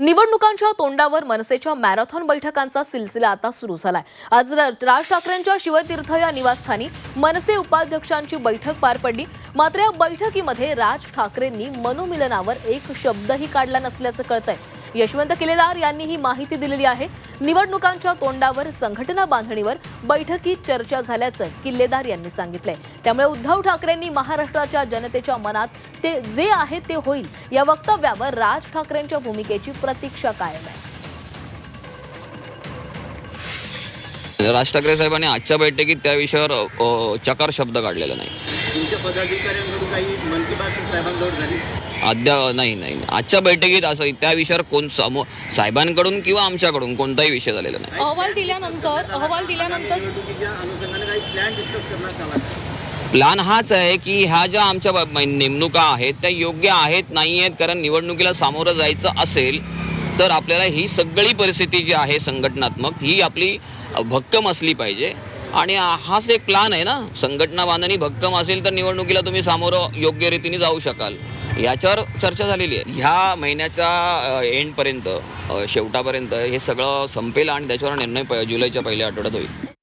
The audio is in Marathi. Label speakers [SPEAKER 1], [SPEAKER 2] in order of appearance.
[SPEAKER 1] निवडणुकांच्या तोंडावर मनसेच्या मॅरेथॉन बैठकांचा सिलसिला आता सुरू झालाय. आज र- राज ठाकरेंच्या शिवतीर्थ या निवासस्थानी मनसे उपाध्यक्षांची बैठक पार पडली. मात्र या बैठकीमध्ये राज ठाकरेंनी मनोमिलनावर एक शब्दही काढला नसल्याचं कळतंय. यशवंत किलेदार यांनी ही माहिती दिलेली आहे. निवडणुकांच्या तोंडावर संघटना बांधणीवर बैठकीत चर्चा झाल्याचं किल्लेदार यांनी सांगितलंय. त्यामुळे उद्धव ठाकरेंनी महाराष्ट्राच्या जनतेच्या मनात ते जे आहे ते होईल या वक्तव्यावर राज ठाकरेंच्या भूमिकेची प्रतीक्षा कायम आहे.
[SPEAKER 2] राज ठाकरे साहेबांनी आजच्या बैठकीत त्या विषयावर चकार शब्द काढलेला नाही.
[SPEAKER 3] तुमच्या पदाधिकाऱ्यांकडून काही मन की बात साहेबांजवळ झाली?
[SPEAKER 2] अद्या नाही नाही आजच्या बैठकीत असं त्या विषयावर कोण समो साहेबांकडून किंवा आमच्याकडून कोणताही विषय झालेला नाही.
[SPEAKER 4] अहवाल दिल्यानंतर अहवाल दिल्यानंतर
[SPEAKER 3] निवडणुकीच्या अनुषंगाने काही प्लॅन डिस्कस करण्यात आला का?
[SPEAKER 2] प्लॅन हाच आहे की ह्या ज्या आमच्या ब- नेमणुका आहेत त्या योग्य आहेत नाही आहेत कारण निवडणुकीला सामोरं जायचं असेल तर आपल्याला ही सगळी परिस्थिती जी आहे संघटनात्मक ही आपली अ, भक्कम असली पाहिजे. आणि हाच एक प्लान आहे ना. संघटना बांधणी भक्कम असेल तर निवडणुकीला तुम्ही सामोरं योग्य रीतीने जाऊ शकाल. याच्यावर चर्चा झालेली आहे. ह्या महिन्याच्या एंडपर्यंत शेवटापर्यंत हे सगळं संपेल आणि त्याच्यावर निर्णय प- जुलैच्या पहिल्या आठवड्यात होईल.